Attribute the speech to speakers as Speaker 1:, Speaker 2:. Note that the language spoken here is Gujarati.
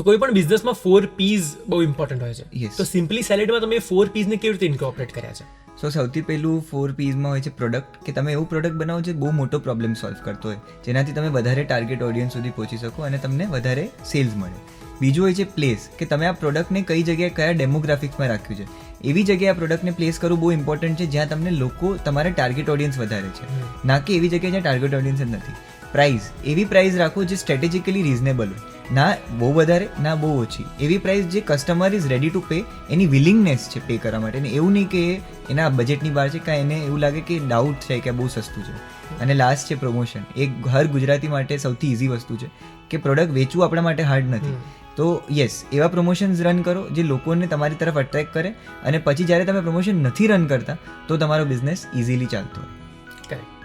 Speaker 1: તો કોઈ પણ બિઝનેસમાં ફોર પીઝ બહુ ઇમ્પોર્ટન્ટ હોય છે. તો સિમ્પલી સેલેડમાં તમે ફોર પીઝને કેવી રીતે ઇન્કોર્પોરેટ કર્યા છે?
Speaker 2: સો સૌથી પહેલું ફોર પીઝમાં હોય છે પ્રોડક્ટ કે તમે એવું પ્રોડક્ટ બનાવો જે બહુ મોટો પ્રોબ્લેમ સોલ્વ કરતો હોય. જેનાથી તમે વધારે ટાર્ગેટ ઓડિયન્સ સુધી પહોંચી શકો અને તમને વધારે સેલ્સ મળે. બીજું હોય છે પ્લેસ કે તમે આ પ્રોડક્ટને કઈ જગ્યાએ કયા ડેમોગ્રાફિક્સમાં રાખ્યું છે. એવી જગ્યાએ આ પ્રોડક્ટને પ્લેસ કરવું બહુ ઇમ્પોર્ટન્ટ છે જ્યાં તમને લોકો તમારે ટાર્ગેટ ઓડિયન્સ વધારે છે. ના કે એવી જગ્યાએ જ્યાં ટાર્ગેટ ઓડિયન્સ જ નથી. પ્રાઇસ એવી પ્રાઇઝ રાખો જે સ્ટ્રેટેજિકલી રિઝનેબલ હોય. ના બહુ વધારે ના બહુ ઓછી. એવી પ્રાઇસ જે customer is ready to pay any willingness છે પે કરવા માટે. અને એવું નહીં કે એના બજેટની બહાર છે કાં એને એવું લાગે કે ડાઉટ છે કે બહુ સસ્તું છે. અને લાસ્ટ છે પ્રમોશન એક હર ગુજરાતી માટે સૌથી ઇઝી વસ્તુ છે કે પ્રોડક્ટ વેચવું આપણા માટે હાર્ડ નથી. તો યસ એવા પ્રમોશન્સ રન કરો જે લોકોને તમારી તરફ અટ્રેક્ટ કરે અને પછી જ્યારે તમે પ્રમોશન નથી રન કરતા તો તમારો બિઝનેસ ઇઝીલી ચાલતો હોય.